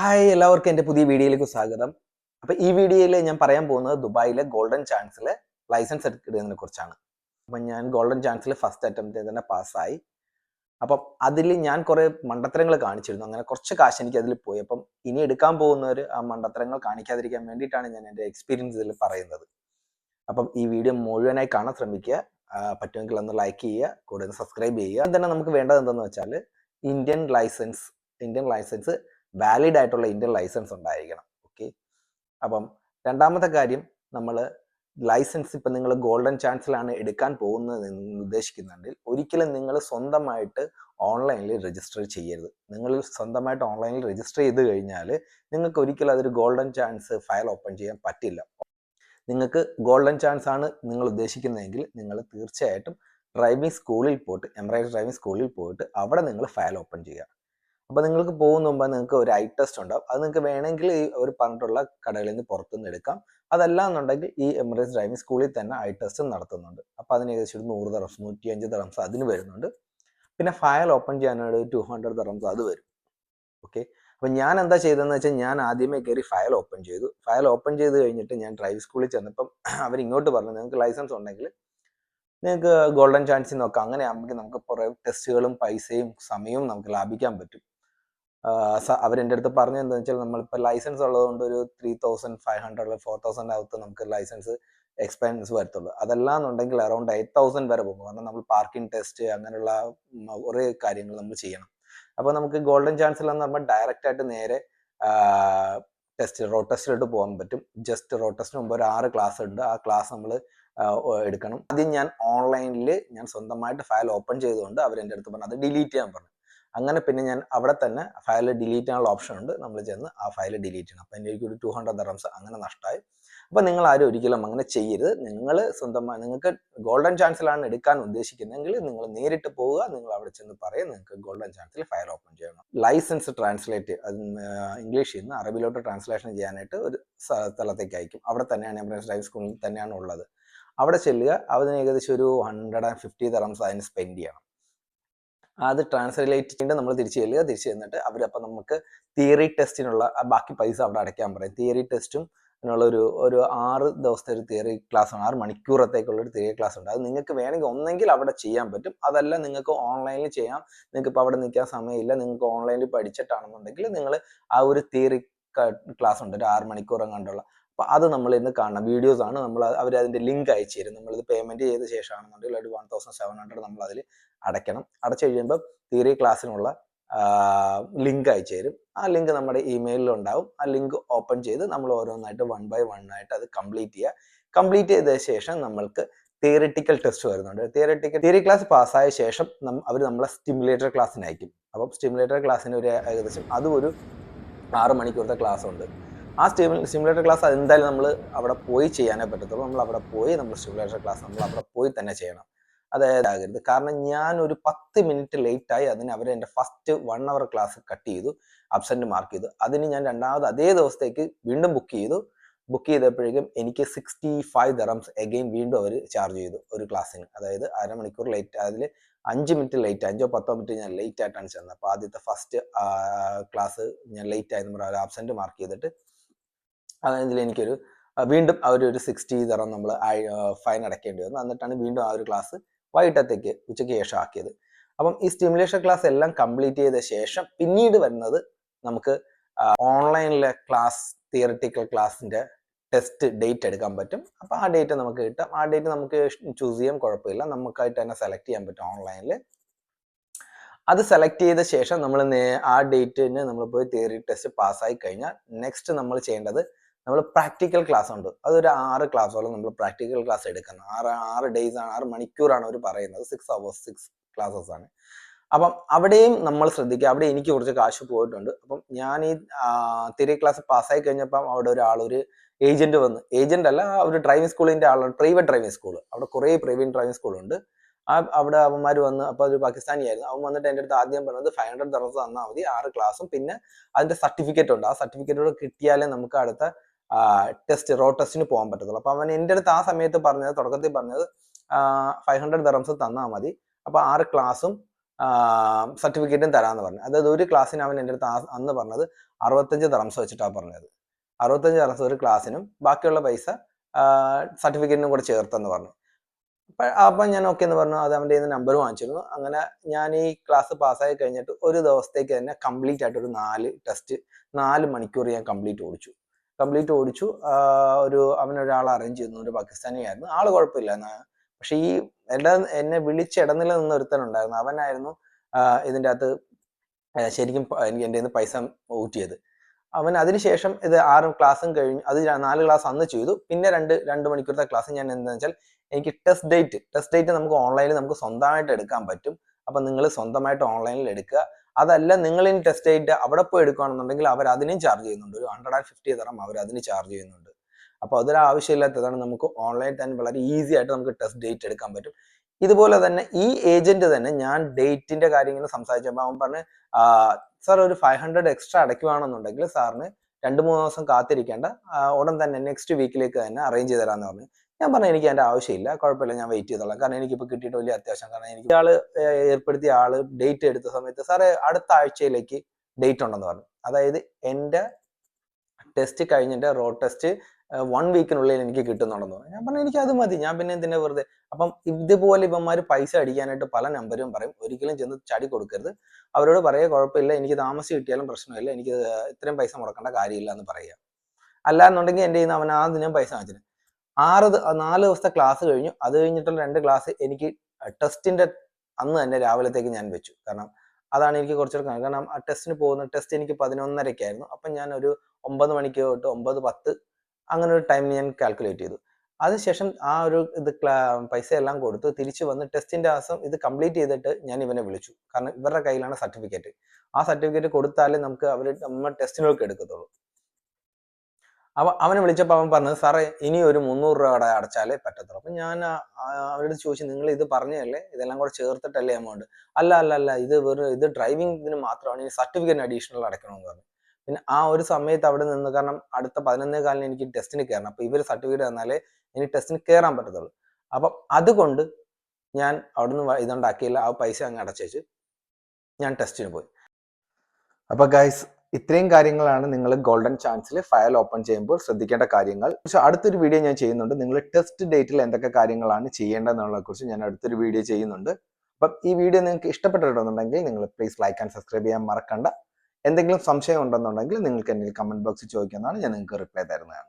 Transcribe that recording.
Hi എല്ലാവർക്കും എന്റെ പുതിയ വീഡിയോയിലേക്ക് സ്വാഗതം. അപ്പോൾ ഈ വീഡിയോയിൽ ഞാൻ പറയാൻ പോകുന്നത് ദുബായിലെ ഗോൾഡൻ ചാൻസിൽ ലൈസൻസ് എടുക്കുന്നതിനെ കുറിച്ചാണ്. അപ്പം ഞാൻ ഗോൾഡൻ ചാൻസിൽ ഫസ്റ്റ് അറ്റംപ്റ്റ് തന്നെ പാസ്സായി അപ്പം അതിൽ ഞാൻ കുറേ മണ്ടത്തരങ്ങൾ കാണിച്ചിരുന്നു. അങ്ങനെ കുറച്ച് കാശ് എനിക്ക് അതിൽ പോയി. അപ്പം ഇനി എടുക്കാൻ പോകുന്നവർ ആ മണ്ടത്തരങ്ങൾ കാണിക്കാതിരിക്കാൻ വേണ്ടിയിട്ടാണ് ഞാൻ എന്റെ എക്സ്പീരിയൻസ് ഇതിൽ പറയുന്നത്. അപ്പം ഈ വീഡിയോ മുഴുവനായി കാണാൻ ശ്രമിക്കുക. പറ്റുമെങ്കിൽ ഒന്ന് ലൈക്ക് ചെയ്യുക. കൂടുതൽ സബ്സ്ക്രൈബ് ചെയ്യുക. തന്നെ നമുക്ക് വേണ്ടത് എന്താണെന്ന് വെച്ചാൽ Indian licence Indian licence valid ആയിട്ടുള്ള ഇന്ത്യൻ ലൈസൻസ് ഉണ്ടായിരിക്കണം. ഓക്കെ അപ്പം രണ്ടാമത്തെ കാര്യം നമ്മൾ ലൈസൻസ് ഇപ്പം നിങ്ങൾ ഗോൾഡൻ ചാൻസിലാണ് എടുക്കാൻ പോകുന്നത് ഉദ്ദേശിക്കുന്നുണ്ടെങ്കിൽ ഒരിക്കലും നിങ്ങൾ സ്വന്തമായിട്ട് ഓൺലൈനിൽ രജിസ്റ്റർ ചെയ്യരുത്. നിങ്ങൾ സ്വന്തമായിട്ട് ഓൺലൈനിൽ രജിസ്റ്റർ ചെയ്ത് കഴിഞ്ഞാൽ നിങ്ങൾക്ക് ഒരിക്കലും അതൊരു ഗോൾഡൻ ചാൻസ് ഫയൽ ഓപ്പൺ ചെയ്യാൻ പറ്റില്ല. നിങ്ങൾക്ക് ഗോൾഡൻ ചാൻസ് ആണ് നിങ്ങൾ ഉദ്ദേശിക്കുന്നതെങ്കിൽ നിങ്ങൾ തീർച്ചയായിട്ടും ഡ്രൈവിംഗ് സ്കൂളിൽ പോയിട്ട് എംബ്രോയിഡറി ഡ്രൈവിംഗ് സ്കൂളിൽ പോയിട്ട് അവിടെ നിങ്ങൾ ഫയൽ ഓപ്പൺ ചെയ്യുക. അപ്പോൾ നിങ്ങൾക്ക് പോകുന്ന മുമ്പ് നിങ്ങൾക്ക് ഒരു ഐ ടെസ്റ്റ് ഉണ്ടാവും. അത് നിങ്ങൾക്ക് വേണമെങ്കിൽ ഈ ഒരു പറഞ്ഞിട്ടുള്ള കടകളിൽ നിന്ന് പുറത്തുനിന്ന് എടുക്കാം. അതല്ല എന്നുണ്ടെങ്കിൽ ഈ എമിറേറ്റ്സ് ഡ്രൈവിംഗ് സ്കൂളിൽ തന്നെ ഐ ടെസ്റ്റ് നടത്തുന്നുണ്ട്. അപ്പോൾ അതിന് ഏകദേശം ഒരു നൂറ് തറംസ് നൂറ്റി അഞ്ച് തറംസ് അതിന് വരുന്നുണ്ട്. പിന്നെ ഫയൽ ഓപ്പൺ ചെയ്യാനായിട്ട് ടു ഹൺഡ്രഡ് തറംസ് അത് വരും. ഓക്കെ അപ്പം ഞാൻ എന്താ ചെയ്തതെന്ന് വെച്ചാൽ ഞാൻ ആദ്യമേ കയറി ഫയൽ ഓപ്പൺ ചെയ്തു. ഫയൽ ഓപ്പൺ ചെയ്ത് കഴിഞ്ഞിട്ട് ഞാൻ ഡ്രൈവിംഗ് സ്കൂളിൽ ചെന്നപ്പം അവർ ഇങ്ങോട്ട് പറഞ്ഞു നിങ്ങൾക്ക് ലൈസൻസ് ഉണ്ടെങ്കിൽ നിങ്ങൾക്ക് ഗോൾഡൻ ചാൻസ് നോക്കാം. അങ്ങനെ ആകുമ്പോൾ നമുക്ക് കുറേ ടെസ്റ്റുകളും പൈസയും സമയവും നമുക്ക് ലാഭിക്കാൻ പറ്റും. അവരെന്റെ അടുത്ത് പറഞ്ഞു എന്താണെന്ന് വെച്ചാൽ നമ്മളിപ്പോൾ ലൈസൻസ് ഉള്ളതുകൊണ്ട് ഒരു three thousand five hundred four thousand അകത്ത് നമുക്ക് ലൈസൻസ് എക്സ്പെൻസ് വരത്തുള്ളൂ. അതെല്ലാം എന്നുണ്ടെങ്കിൽ അറൗണ്ട് എയ്റ്റ് തൗസൻഡ് വരെ പോകും. കാരണം നമ്മൾ പാർക്കിംഗ് ടെസ്റ്റ് അങ്ങനെയുള്ള കുറേ കാര്യങ്ങൾ നമ്മൾ ചെയ്യണം. അപ്പോൾ നമുക്ക് ഗോൾഡൻ ചാൻസ് എന്ന് പറയുമ്പോൾ ഡയറക്റ്റ് ആയിട്ട് നേരെ ടെസ്റ്റ് റോഡ് ടെസ്റ്റിലോട്ട് പോകാൻ പറ്റും. ജസ്റ്റ് റോഡ് ടെസ്റ്റിന് മുമ്പ് ഒരു ആറ് ക്ലാസ് ഉണ്ട്. ആ ക്ലാസ് നമ്മൾ എടുക്കണം. ആദ്യം ഞാൻ ഓൺലൈനിൽ ഞാൻ സ്വന്തമായിട്ട് ഫയൽ ഓപ്പൺ ചെയ്തുകൊണ്ട് അവരെന്റെ അടുത്ത് പറഞ്ഞു. അത് ഡിലീറ്റ് ചെയ്യാൻ പറഞ്ഞു. അങ്ങനെ പിന്നെ ഞാൻ അവിടെ തന്നെ ഫയൽ ഡിലീറ്റ് ചെയ്യാനുള്ള ഓപ്ഷൻ ഉണ്ട്. നമ്മൾ ചെന്ന് ആ ഫയൽ ഡിലീറ്റ് ചെയ്യണം. അപ്പം എനിക്ക് ഒരു ടു ഹൺഡ്രഡ് റംസ് അങ്ങനെ നഷ്ടമായി അപ്പം നിങ്ങൾ ആരും ഒരിക്കലും അങ്ങനെ ചെയ്യരുത്. നിങ്ങൾ സ്വന്തമായി നിങ്ങൾക്ക് ഗോൾഡൻ ചാൻസിലാണ് എടുക്കാൻ ഉദ്ദേശിക്കുന്നതെങ്കിൽ നിങ്ങൾ നേരിട്ട് പോവുക. നിങ്ങൾ അവിടെ ചെന്ന് പറയും നിങ്ങൾക്ക് ഗോൾഡൻ ചാൻസിൽ ഫയൽ ഓപ്പൺ ചെയ്യണം. ലൈസൻസ് ട്രാൻസ്ലേറ്റ് അത് ഇംഗ്ലീഷിൽ നിന്ന് അറബിയിലോട്ട് ട്രാൻസ്ലേഷൻ ചെയ്യാനായിട്ട് ഒരു സ്ഥ- സ്ഥലത്തേക്ക് അയക്കും. അവിടെ തന്നെയാണ് എംബ്രൻസ് ഡ്രൈവ് സ്കൂളിൽ തന്നെയാണ് ഉള്ളത്. അവിടെ ചെല്ലുക. അതിന് ഏകദേശം ഒരു ഹൺഡ്രഡ് ആൻഡ് ഫിഫ്റ്റി തറംസ് അതിന് സ്പെൻഡ് ചെയ്യണം. അത് ട്രാൻസ്ലേറ്റ് ചെയ്യേണ്ടത് നമ്മൾ തിരിച്ച് ചെല്ലുക തിരിച്ച് ചെന്നിട്ട് അവരപ്പം നമുക്ക് തിയറി ടെസ്റ്റിനുള്ള ബാക്കി പൈസ അവിടെ അടയ്ക്കാൻ പറയും. തിയറി ടെസ്റ്റും അതിനുള്ള ഒരു ഒരു ആറ് ദിവസത്തെ ഒരു തിയറി ക്ലാസ് ആണ്. ആറ് മണിക്കൂറത്തേക്കുള്ള ഒരു തിയറി ക്ലാസ് ഉണ്ട്. അത് നിങ്ങൾക്ക് വേണമെങ്കിൽ ഒന്നെങ്കിൽ അവിടെ ചെയ്യാൻ പറ്റും. അതല്ല നിങ്ങൾക്ക് ഓൺലൈനിൽ ചെയ്യാം. നിങ്ങൾക്ക് ഇപ്പോൾ അവിടെ നിൽക്കാൻ സമയമില്ല. നിങ്ങൾക്ക് ഓൺലൈനിൽ പഠിച്ചിട്ടാണെന്നുണ്ടെങ്കിൽ നിങ്ങൾ ആ ഒരു തിയറി ക്ലാസ് ഉണ്ട്. ഒരു ആറ് മണിക്കൂർ കണ്ടുള്ള അപ്പോൾ അത് നമ്മൾ ഇന്ന് കാണണം. വീഡിയോസ് ആണ് നമ്മൾ അവർ അതിന്റെ ലിങ്ക് അയച്ചു തരും നമ്മളിത് പേയ്മെന്റ് ചെയ്ത ശേഷമാണെന്നുണ്ടെങ്കിൽ ഒരു വൺ തൗസൻഡ് സെവൻ ഹൺഡ്രഡ് നമ്മൾ അതിൽ അടയ്ക്കണം. അടച്ചു കഴിയുമ്പോൾ തിയറി ക്ലാസ്സിനുള്ള ലിങ്ക് അയച്ചു തരും. ആ ലിങ്ക് നമ്മുടെ ഇമെയിലിൽ ഉണ്ടാവും. ആ ലിങ്ക് ഓപ്പൺ ചെയ്ത് നമ്മൾ ഓരോന്നായിട്ട് വൺ ബൈ വൺ ആയിട്ട് അത് കംപ്ലീറ്റ് ചെയ്യുക കംപ്ലീറ്റ് ചെയ്ത ശേഷം നമ്മൾക്ക് തിയറിറ്റിക്കൽ ടെസ്റ്റ് വരുന്നുണ്ട്. തിയറിറ്റിക്കൽ തിയറി ക്ലാസ് പാസ്സായ ശേഷം അവർ നമ്മളെ സ്റ്റിമുലേറ്റർ ക്ലാസ്സിന് അയക്കും. അപ്പം സ്റ്റിമുലേറ്റർ ക്ലാസ്സിന് ഒരു ഏകദേശം അതും ഒരു ആറ് മണിക്കൂറത്തെ ക്ലാസ് ഉണ്ട്. ആ സ്റ്റിമു സിമുലേറ്റർ ക്ലാസ് എന്തായാലും നമ്മൾ അവിടെ പോയി ചെയ്യാനേ പറ്റത്തുള്ളൂ. നമ്മൾ അവിടെ പോയി നമ്മൾ സിമുലേറ്റർ ക്ലാസ് നമ്മൾ അവിടെ പോയി തന്നെ ചെയ്യണം. അതായത് കാരണം ഞാൻ ഒരു പത്ത് മിനിറ്റ് ലേറ്റ് ആയി അതിന് അവർ എന്റെ first one hour class cut ചെയ്തു അബ്സെന്റ് മാർക്ക് ചെയ്തു. അതിന് ഞാൻ രണ്ടാമത് അതേ ദിവസത്തേക്ക് വീണ്ടും ബുക്ക് ചെയ്തു. ബുക്ക് ചെയ്തപ്പോഴേക്കും എനിക്ക് സിക്സ്റ്റി ഫൈവ് ദറംസ് എഗെയിൻ വീണ്ടും അവർ ചാർജ് ചെയ്തു ഒരു ക്ലാസ്സിന് അതായത് അരമണിക്കൂർ ലേറ്റ് അതിൽ അഞ്ച് മിനിറ്റ് ലേറ്റ് അഞ്ചോ പത്തോ മിനിറ്റ് ഞാൻ ലേറ്റ് ആയിട്ടാണ് ചെന്നത്. അപ്പോൾ ആദ്യത്തെ ഫസ്റ്റ് ക്ലാസ് ഞാൻ ലേറ്റ് ആയിരുന്നു അവർ ആബ്സെന്റ് മാർക്ക് ചെയ്തിട്ട് അതിൽ എനിക്കൊരു വീണ്ടും അവർ ഒരു സിക്സ്റ്റി തറം നമ്മൾ ഫൈൻ അടയ്ക്കേണ്ടി വന്നു. എന്നിട്ടാണ് വീണ്ടും ആ ഒരു ക്ലാസ് വൈകിട്ടത്തേക്ക് ഉച്ചയ്ക്ക് ശേഷം ആക്കിയത്. അപ്പം ഈ സ്റ്റിമുലേഷൻ ക്ലാസ് എല്ലാം കംപ്ലീറ്റ് ചെയ്ത ശേഷം പിന്നീട് വരുന്നത് നമുക്ക് ഓൺലൈനിലെ ക്ലാസ് തിയറിറ്റിക്കൽ ക്ലാസ്സിന്റെ ടെസ്റ്റ് ഡേറ്റ് എടുക്കാൻ പറ്റും. അപ്പോൾ ആ ഡേറ്റ് നമുക്ക് കിട്ടാം. ആ ഡേറ്റ് നമുക്ക് ചൂസ് ചെയ്യാം. കുഴപ്പമില്ല. നമുക്കായിട്ട് തന്നെ സെലക്ട് ചെയ്യാൻ പറ്റും ഓൺലൈനിൽ അത് സെലക്ട് ചെയ്ത ശേഷം നമ്മൾ ആ ഡേറ്റിന് നമ്മൾ പോയി തിയറി ടെസ്റ്റ് പാസ്സായി കഴിഞ്ഞാൽ നെക്സ്റ്റ് നമ്മൾ ചെയ്യേണ്ടത് നമ്മൾ പ്രാക്ടിക്കൽ ക്ലാസ് ഉണ്ട്. അതൊരു ആറ് ക്ലാസ്സോളം നമ്മൾ പ്രാക്ടിക്കൽ ക്ലാസ് എടുക്കുന്നത് ആറ് ആറ് ഡേയ്സ് ആണ് ആറ് മണിക്കൂറാണ് അവർ പറയുന്നത്. സിക്സ് അവേഴ്സ് സിക്സ് ക്ലാസ്സസ് ആണ്. അപ്പം അവിടെയും നമ്മൾ ശ്രദ്ധിക്കുക. അവിടെ എനിക്ക് കുറച്ച് കാശ് പോയിട്ടുണ്ട്. അപ്പം ഞാൻ ഈ തിരി ക്ലാസ് പാസ്സായി കഴിഞ്ഞപ്പം അവിടെ ഒരാൾ ഒരു ഏജന്റ് വന്ന്. ഏജന്റ് അല്ല ഒരു ഡ്രൈവിംഗ് സ്കൂളിന്റെ ആളാണ്. പ്രൈവറ്റ് ഡ്രൈവിംഗ് സ്കൂൾ അവിടെ കുറേ പ്രൈവറ്റ് ഡ്രൈവിംഗ് സ്കൂൾ ഉണ്ട്. ആ അവിടെ അവന്മാർ വന്ന് അപ്പോൾ ഒരു പാകിസ്ഥാനി ആയിരുന്നു. അവൻ വന്നിട്ട് എന്റെ അടുത്ത് ആദ്യം പറഞ്ഞത് ഫൈവ് ഹൺഡ്രഡ് ദറസ് തന്നാൽ മതി ആറ് ക്ലാസ്സും പിന്നെ അതിന്റെ സർട്ടിഫിക്കറ്റ് ഉണ്ട്. ആ സർട്ടിഫിക്കറ്റോട് കിട്ടിയാലേ നമുക്ക് അടുത്ത ടെസ്റ്റ് റോഡ് ടെസ്റ്റിന് പോകാൻ പറ്റത്തുള്ളൂ. അപ്പോൾ അവൻ എന്റെ അടുത്ത് ആ സമയത്ത് പറഞ്ഞത് തുടക്കത്തിൽ പറഞ്ഞത് ഫൈവ് ഹൺഡ്രഡ് ദറംസ് തന്നാൽ മതി. അപ്പോൾ ആറ് ക്ലാസ്സും സർട്ടിഫിക്കറ്റും തരാമെന്ന് പറഞ്ഞു. അതായത് ഒരു ക്ലാസ്സിന് അവൻ എന്റെ അടുത്ത് അന്ന് പറഞ്ഞത് അറുപത്തഞ്ച് ദറംസ് വെച്ചിട്ടാണ് പറഞ്ഞത്. അറുപത്തഞ്ച് തറംസ് ഒരു ക്ലാസ്സിനും ബാക്കിയുള്ള പൈസ സർട്ടിഫിക്കറ്റിനും കൂടെ ചേർത്തെന്ന് പറഞ്ഞു. അപ്പം ഞാൻ ഓക്കെ എന്ന് പറഞ്ഞു. അത് അവന്റെ നമ്പർ വാങ്ങിച്ചിരുന്നു. അങ്ങനെ ഞാൻ ഈ ക്ലാസ് പാസ്സായി കഴിഞ്ഞിട്ട് ഒരു ദിവസത്തേക്ക് തന്നെ കംപ്ലീറ്റ് ആയിട്ട് ഒരു നാല് ടെസ്റ്റ് നാല് മണിക്കൂർ ഞാൻ കംപ്ലീറ്റ് ഓടിച്ചു. കംപ്ലീറ്റ് ഓടിച്ചു. ഒരു അവനൊരാൾ അറേഞ്ച് ചെയ്യുന്നു ഒരു പാകിസ്ഥാനിയായിരുന്നു. ആൾ കുഴപ്പമില്ല പക്ഷെ ഈ എന്നെ എന്നെ വിളിച്ച് ഇടനില നിന്ന് ഒരുത്തനുണ്ടായിരുന്നു. അവനായിരുന്നു ഇതിന്റെ അകത്ത് ശരിക്കും എനിക്ക് എന്റെ നിന്ന് പൈസ ഊറ്റിയത്. അവൻ അതിനുശേഷം ഇത് ആറും ക്ലാസ്സും കഴിഞ്ഞു അത് നാല് ക്ലാസ് അന്ന് ചെയ്തു. പിന്നെ രണ്ട് രണ്ട് മണിക്കൂറത്തെ ക്ലാസ് ഞാൻ എന്താണെന്ന് വെച്ചാൽ എനിക്ക് ടെസ്റ്റ് ഡേറ്റ് ടെസ്റ്റ് ഡേറ്റ് നമുക്ക് ഓൺലൈനിൽ നമുക്ക് സ്വന്തമായിട്ട് എടുക്കാൻ പറ്റും. അപ്പം നിങ്ങൾ സ്വന്തമായിട്ട് ഓൺലൈനിൽ എടുക്കുക. അതല്ല നിങ്ങൾ ഇനി ടെസ്റ്റ് ഡേറ്റ് അവിടെ പോയി എടുക്കുകയാണെന്നുണ്ടെങ്കിൽ അവർ അതിനും ചാർജ് ചെയ്യുന്നുണ്ട്. ഒരു ഹൺഡ്രഡ് ആൻഡ് ഫിഫ്റ്റി തരം അവർ അതിന് ചാർജ് ചെയ്യുന്നുണ്ട്. അപ്പോൾ അതൊരു ആവശ്യമില്ലാത്തതാണ് നമുക്ക് ഓൺലൈൻ തന്നെ വളരെ ഈസി ആയിട്ട് നമുക്ക് ടെസ്റ്റ് ഡേറ്റ് എടുക്കാൻ പറ്റും. ഇതുപോലെ തന്നെ ഈ ഏജന്റ് തന്നെ ഞാൻ ഡേറ്റിന്റെ കാര്യം ഇങ്ങനെ സംസാരിച്ചപ്പോൾ അവൻ പറഞ്ഞ് സാർ ഒരു ഫൈവ് ഹൺഡ്രഡ് എക്സ്ട്രാ അടയ്ക്കുവാണെന്നുണ്ടെങ്കിൽ സാറിന് രണ്ട് മൂന്ന് ദിവസം കാത്തിരിക്കേണ്ട. ഉടൻ തന്നെ നെക്സ്റ്റ് വീക്കിലേക്ക് തന്നെ അറേഞ്ച് ചെയ്ത് തരാമെന്ന് പറഞ്ഞു. ഞാൻ പറഞ്ഞു എനിക്ക് അതിന്റെ ആവശ്യമില്ല കുഴപ്പമില്ല ഞാൻ വെയിറ്റ് ചെയ്തോളാം. കാരണം എനിക്കിപ്പോൾ കിട്ടിയിട്ട് വലിയ അത്യാവശ്യം. കാരണം എനിക്ക് ആൾ ഏർപ്പെടുത്തിയ ആൾ ഡേറ്റ് എടുത്ത സമയത്ത് സാറേ അടുത്ത ആഴ്ചയിലേക്ക് ഡേറ്റ് ഉണ്ടെന്ന് പറഞ്ഞു. അതായത് എന്റെ ടെസ്റ്റ് കഴിഞ്ഞിട്ട് റോഡ് ടെസ്റ്റ് വൺ വീക്കിനുള്ളിൽ എനിക്ക് കിട്ടുന്നുണ്ടെന്ന് പറഞ്ഞു. ഞാൻ പറഞ്ഞു എനിക്ക് അത് മതി. ഞാൻ പിന്നെ എന്തിനാ വെറുതെ? അപ്പം ഇതുപോലെ ഇവന്മാർ പൈസ അടിക്കാനായിട്ട് പല നമ്പരും പറയും. ഒരിക്കലും ചെന്ന് ചടി കൊടുക്കരുത്. അവരോട് പറയുക കുഴപ്പമില്ല. എനിക്ക് താമസം കിട്ടിയാലും പ്രശ്നമില്ല. എനിക്ക് ഇത്രയും പൈസ മുടക്കേണ്ട കാര്യമില്ല എന്ന് പറയുക. അല്ലാന്നുണ്ടെങ്കിൽ എന്റെ കയ്യിൽ നിന്ന് അവൻ ആ ദിനം പൈസ വാങ്ങിച്ചിട്ട് ആറ് നാല് ദിവസത്തെ ക്ലാസ് കഴിഞ്ഞു. അത് കഴിഞ്ഞിട്ടുള്ള രണ്ട് ക്ലാസ് എനിക്ക് ടെസ്റ്റിന്റെ അന്ന് തന്നെ രാവിലത്തേക്ക് ഞാൻ വെച്ചു. കാരണം അതാണ് എനിക്ക് കാണുക. കാരണം ആ ടെസ്റ്റിന് പോകുന്ന ടെസ്റ്റ് എനിക്ക് പതിനൊന്നരക്കായിരുന്നു അപ്പം ഞാൻ ഒരു ഒമ്പത് മണിക്ക് തൊട്ട് ഒമ്പത് പത്ത് അങ്ങനെ ഒരു ടൈം ഞാൻ കാൽക്കുലേറ്റ് ചെയ്തു. അതിനുശേഷം ആ ഒരു ഇത് പൈസ എല്ലാം കൊടുത്ത് തിരിച്ചു വന്ന് ടെസ്റ്റിന്റെ ദിവസം ഇത് കംപ്ലീറ്റ് ചെയ്തിട്ട് ഞാൻ ഇവനെ വിളിച്ചു. കാരണം ഇവരുടെ കയ്യിലാണ് സർട്ടിഫിക്കറ്റ് ആ സർട്ടിഫിക്കറ്റ് കൊടുത്താലേ നമുക്ക് അവർ നമ്മൾ ടെസ്റ്റിനൊക്കെ എടുക്കത്തുള്ളൂ. അവ അവനെ വിളിച്ചപ്പോൾ അവൻ പറഞ്ഞത് സാറേ ഇനി ഒരു മുന്നൂറ് രൂപ കട അടച്ചാലേ പറ്റത്തുള്ളൂ. അപ്പം ഞാൻ അവരോട് ചോദിച്ചു നിങ്ങൾ ഇത് പറഞ്ഞതല്ലേ? ഇതെല്ലാം കൂടെ ചേർത്തിട്ടല്ലേ എമൗണ്ട് അല്ല അല്ല അല്ല ഇത് വെറും ഇത് ഡ്രൈവിംഗ് ഇതിന് മാത്രമാണ് ഇനി സർട്ടിഫിക്കറ്റ് അഡീഷണൽ അടയ്ക്കണമെന്ന് പറഞ്ഞു. പിന്നെ ആ ഒരു സമയത്ത് അവിടെ നിന്ന് കാരണം അടുത്ത പതിനൊന്നേ കാലിന് എനിക്ക് ടെസ്റ്റിന് കയറണം. അപ്പോൾ ഇവർ സർട്ടിഫിക്കറ്റ് തന്നാലേ എനിക്ക് ടെസ്റ്റിന് കയറാൻ പറ്റത്തുള്ളൂ. അപ്പം അതുകൊണ്ട് ഞാൻ അവിടുന്ന് ഇതുണ്ടാക്കിയില്ല. ആ പൈസ അങ്ങ് അടച്ചേച്ച് ഞാൻ ടെസ്റ്റിന് പോയി. അപ്പൊ ഗൈസ് ഇത്രയും കാര്യങ്ങളാണ് നിങ്ങൾ ഗോൾഡൻ ചാൻസിൽ ഫയൽ ഓപ്പൺ ചെയ്യുമ്പോൾ ശ്രദ്ധിക്കേണ്ട കാര്യങ്ങൾ. പക്ഷെ അടുത്തൊരു വീഡിയോ ഞാൻ ചെയ്യുന്നുണ്ട്. നിങ്ങൾ ടെസ്റ്റ് ഡേറ്റിൽ എന്തൊക്കെ കാര്യങ്ങളാണ് ചെയ്യേണ്ടതെന്നുള്ളതിനെ കുറിച്ച് ഞാൻ അടുത്തൊരു വീഡിയോ ചെയ്യുന്നുണ്ട്. അപ്പം ഈ വീഡിയോ നിങ്ങൾക്ക് ഇഷ്ടപ്പെട്ടിട്ടുണ്ടെന്നുണ്ടെങ്കിൽ നിങ്ങൾ പ്ലീസ് ലൈക്ക് ആൻഡ് സബ്സ്ക്രൈബ് ചെയ്യാൻ മറക്കണ്ട. എന്തെങ്കിലും സംശയം ഉണ്ടെന്നുണ്ടെങ്കിൽ നിങ്ങൾക്ക് എന്നെ കമന്റ് ബോക്സിൽ ചോദിക്കുന്നതാണ് ഞാൻ നിങ്ങൾക്ക് റിപ്ലൈ തരുന്നതാണ്.